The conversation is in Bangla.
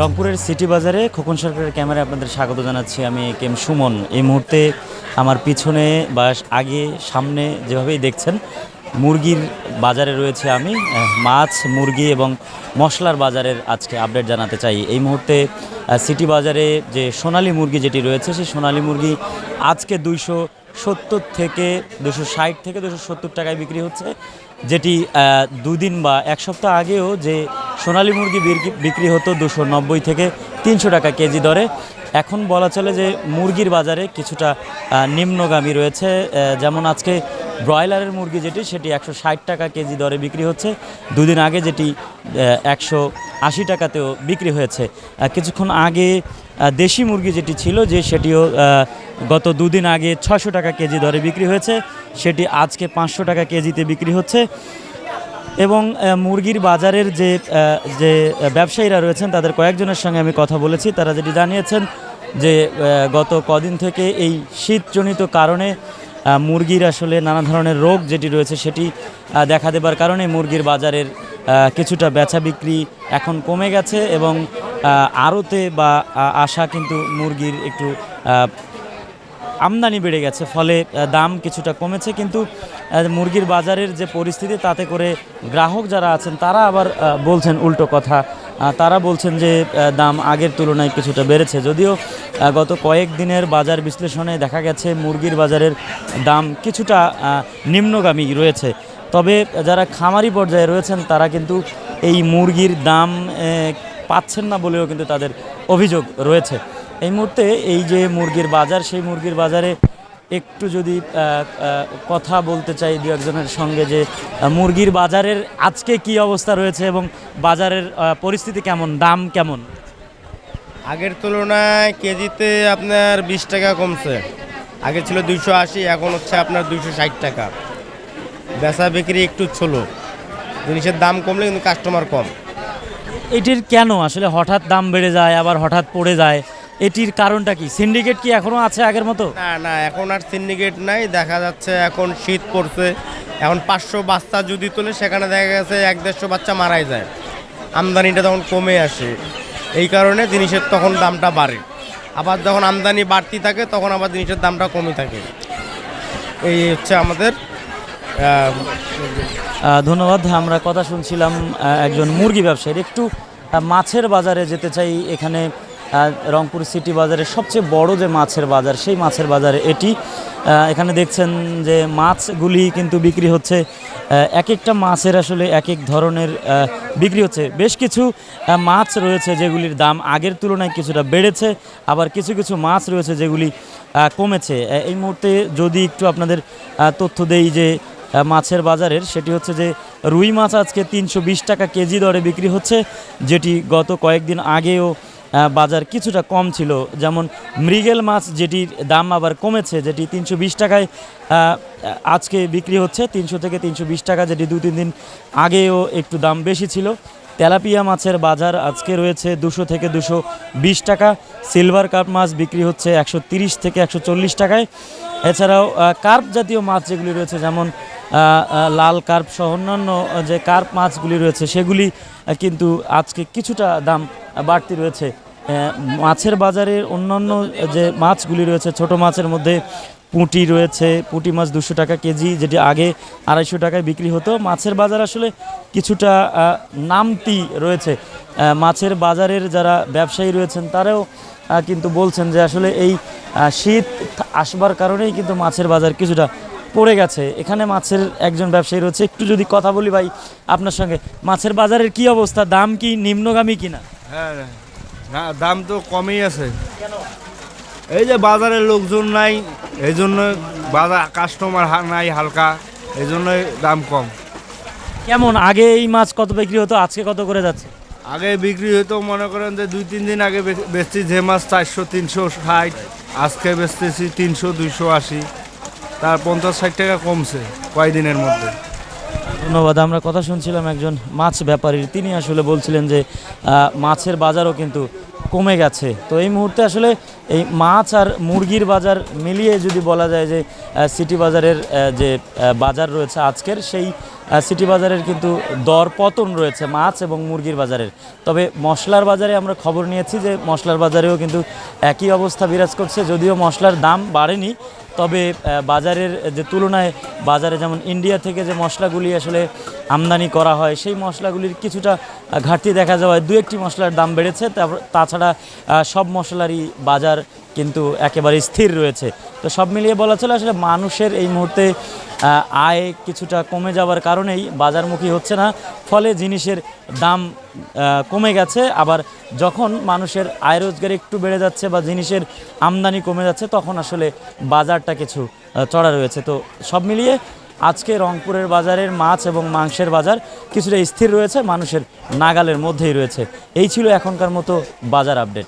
রংপুরের সিটি বাজারে খোকন সরকারের ক্যামেরায় আপনাদের স্বাগত জানাচ্ছি। আমি কেম সুমন। এই মুহূর্তে আমার পিছনে বা আগে সামনে যেভাবেই দেখছেন, মুরগির বাজারে রয়েছে আমি। মাছ, মুরগি এবং মশলার বাজারের আজকে আপডেট জানাতে চাই। এই মুহূর্তে সিটি বাজারে যে সোনালী মুরগি যেটি রয়েছে, সেই সোনালী মুরগি আজকে দুইশো সত্তর থেকে দুশো ষাট থেকে দুশো সত্তর টাকায় বিক্রি হচ্ছে। যেটি দুদিন বা এক সপ্তাহ আগেও যে সোনালী মুরগি বিক্রি- হতো দুশো নব্বই থেকে তিনশো টাকা কেজি দরে। এখন বলা চলে যে মুরগির বাজারে কিছুটা নিম্নগামী রয়েছে। যেমন আজকে ব্রয়লারের মুরগি যেটি, সেটি একশো ষাট টাকা কেজি দরে বিক্রি হচ্ছে। দুদিন আগে যেটি একশো আশি টাকাতেও বিক্রি হয়েছে। কিছুক্ষণ আগে দেশি মুরগি যেটি ছিল, যে সেটিও গত দুদিন আগে ছশো টাকা কেজি দরে বিক্রি হয়েছে। সেটি আজকে পাঁচশো টাকা কেজিতে বিক্রি হচ্ছে। এবং মুরগির বাজারের যে যে ব্যবসায়ীরা রয়েছেন, তাদের কয়েকজনের সঙ্গে আমি কথা বলেছি। তারা যেটি জানিয়েছেন যে গত কদিন থেকে এই শীতজনিত কারণে মুরগির আসলে নানা ধরনের রোগ যেটি রয়েছে, সেটি দেখা দেবার কারণে মুরগির বাজারের কিছুটা বেচা বিক্রি এখন কমে গেছে এবং আড়তে বা আশা কিন্তু মুরগির একটু আমদানি বেড়ে গেছে, ফলে দাম কিছুটা কমেছে, কিন্তু মুরগির বাজারের যে পরিস্থিতি, তাতে করে গ্রাহক যারা আছেন, তারা আবার বলছেন উল্টো কথা। তারা বলছেন যে দাম আগের তুলনায় কিছুটা বেড়েছে। যদিও গত কয়েক দিনের বাজার বিশ্লেষণে দেখা গেছে, মুরগির বাজারের দাম কিছুটা নিম্নগামী রয়েছে। তবে যারা খামারি পর্যায়ে রয়েছেন, তারা কিন্তু এই মুরগির দাম পাচ্ছেন না বলেও কিন্তু তাদের অভিযোগ রয়েছে। এই মুহূর্তে এই যে মুরগির বাজার সেই মুরগির বাজারে একটু যদি কথা বলতে চাই দু একজনের সঙ্গে যে মুরগির বাজারের আজকে কি অবস্থা রয়েছে এবং বাজারের পরিস্থিতি কেমন দাম কেমন? আগের তুলনায় কেজিতে আপনার বিশ টাকা কমছে। আগে ছিল দুইশো আশি এখন হচ্ছে আপনার দুইশো ষাট টাকা। বেচা বিক্রি একটু ছোলো। জিনিসের দাম কমলে কিন্তু কাস্টমার কম। এটির কেন? আসলে হঠাৎ দাম বেড়ে যায় আবার হঠাৎ পড়ে যায়। এটির কারণটা কি? সিন্ডিকেট কি এখনও আছে আগের মতো? না না এখন আর সিন্ডিকেট নাই। দেখা যাচ্ছে এখন শীত পড়ছে। এখন পাঁচশো বাচ্চা যদি তোলে সেখানে দেখা গেছে এক দেড়শো বাচ্চা মারাই যায়। আমদানিটা তখন কমে আসে। এই কারণে জিনিসের তখন দামটা বাড়ে। আবার যখন আমদানি বাড়তি থাকে তখন আবার জিনিসের দামটা কমে থাকে। এই হচ্ছে আমাদের ধন্যবাদ। আমরা কথা শুনছিলাম একজন মুরগি ব্যবসায়ীর। একটু মাছের বাজারে যেতে চাই এখানে। রংপুর সিটি বাজারের সবচেয়ে বড় যে মাছের বাজার, সেই মাছের বাজারে এটি। এখানে দেখছেন যে মাছগুলি কিন্তু বিক্রি হচ্ছে এক একটা মাছের আসলে এক এক ধরনের বিক্রি হচ্ছে। বেশ কিছু মাছ রয়েছে যেগুলির দাম আগের তুলনায় কিছুটা বেড়েছে, আবার কিছু কিছু মাছ রয়েছে যেগুলি কমেছে। এই মুহূর্তে যদি একটু আপনাদের তথ্য দেই যে মাছের বাজারের, সেটি হচ্ছে যে রুই মাছ আজকে তিনশো বিশ টাকা কেজি দরে বিক্রি হচ্ছে, যেটি গত কয়েকদিন আগেও বাজার কিছুটা কম ছিল। যেমন মৃগেল মাছ যেটির দাম আবার কমেছে, যেটি তিনশো বিশ টাকায় আজকে বিক্রি হচ্ছে তিনশো থেকে তিনশো বিশ টাকা, যেটি দু তিন দিন আগেও একটু দাম বেশি ছিল। তেলাপিয়া মাছের বাজার আজকে রয়েছে দুশো থেকে দুশো বিশ টাকা, সিলভার কাপ মাছ বিক্রি হচ্ছে একশো তিরিশ থেকে একশো চল্লিশ টাকায়। এছাড়াও কার্প জাতীয় মাছ যেগুলি রয়েছে, যেমন লাল কার্প সহ অন্যান্য যে কার্প মাছগুলি রয়েছে, সেগুলি কিন্তু আজকে কিছুটা দাম বাড়তি রয়েছে। মাছের বাজারের অন্যান্য যে মাছগুলি রয়েছে, ছোট মাছের মধ্যে পুঁটি রয়েছে। পুঁটি মাছ দুশো টাকা কেজি, যেটি আগে আড়াইশো টাকায় বিক্রি হতো। মাছের বাজার আসলে কিছুটা নামতি রয়েছে। মাছের বাজারের যারা ব্যবসায়ী রয়েছেন, তারাও কিন্তু বলছেন যে আসলে এই শীত আসবার কারণেই কিন্তু মাছের বাজার কিছুটা পড়ে গেছে। এখানে মাছের একজন ব্যবসায়ী রয়েছে। একটু যদি কথা বলি ভাই আপনার সঙ্গে, মাছের বাজারের কি অবস্থা? দাম কি নিম্নগামী কিনা? হ্যাঁ না দাম তো কমই আছে। এই যে বাজারে লোকজন নাই এই জন্য বাজার কাস্টমার নাই হালকা এই জন্যই দাম কম। কেমন? আগে এই মাছ কত বিক্রি হতো? আজকে কত করে যাচ্ছে? আগে বিক্রি হতো মনে করেন যে দুই তিন দিন আগে বেচছি যে মাছ চারশো তিনশো ষাট আজকে বেচতেছি তিনশো দুইশো আশি। তার পঞ্চাশ ষাট টাকা কমছে কয়দিনের মধ্যে। ধন্যবাদ। আমরা কথা শুনছিলাম একজন মাছ ব্যাপারীর। তিনি আসলে বলছিলেন যে মাছের বাজারও কিন্তু কমে গেছে। তো এই মুহূর্তে আসলে এই মাছ আর মুরগির বাজার মিলিয়ে যদি বলা যায় যে সিটি বাজারের যে বাজার রয়েছে আজকের, সেই সিটি বাজারের কিন্তু দর পতন রয়েছে, মাছ এবং মুরগির বাজারের। তবে মশলার বাজারে আমরা খবর নিয়েছি যে মশলার বাজারেও কিন্তু একই অবস্থা বিরাজ করছে, যদিও মশলার দাম বাড়েনি। তবে বাজারের যে তুলনায় বাজারে যেমন ইন্ডিয়া থেকে যে মশলাগুলি আসলে আমদানি করা হয়, সেই মশলাগুলির কিছুটা ঘাটতি দেখা যাওয়ায় দু একটি মশলার দাম বেড়েছে। তারপর তাছাড়া সব মশলারই বাজার কিন্তু একেবারে স্থির রয়েছে। তো সব মিলিয়ে বলা চলে আসলে মানুষের এই মুহূর্তে আয় কিছুটা কমে যাওয়ার কারণেই বাজারমুখী হচ্ছে না। ফলে জিনিসের দাম কমে গেছে। আবার যখন মানুষের আয় রোজগার একটু বেড়ে যাচ্ছে বা জিনিসের আমদানি কমে যাচ্ছে, তখন আসলে বাজারটা কিছু চড়া রয়েছে। তো সব মিলিয়ে আজকে রংপুরের বাজারের মাছ এবং মাংসের বাজার কিছুটা স্থির রয়েছে। মানুষের নাগালের মধ্যেই রয়েছে। এই ছিল এখনকার মতো বাজার আপডেট।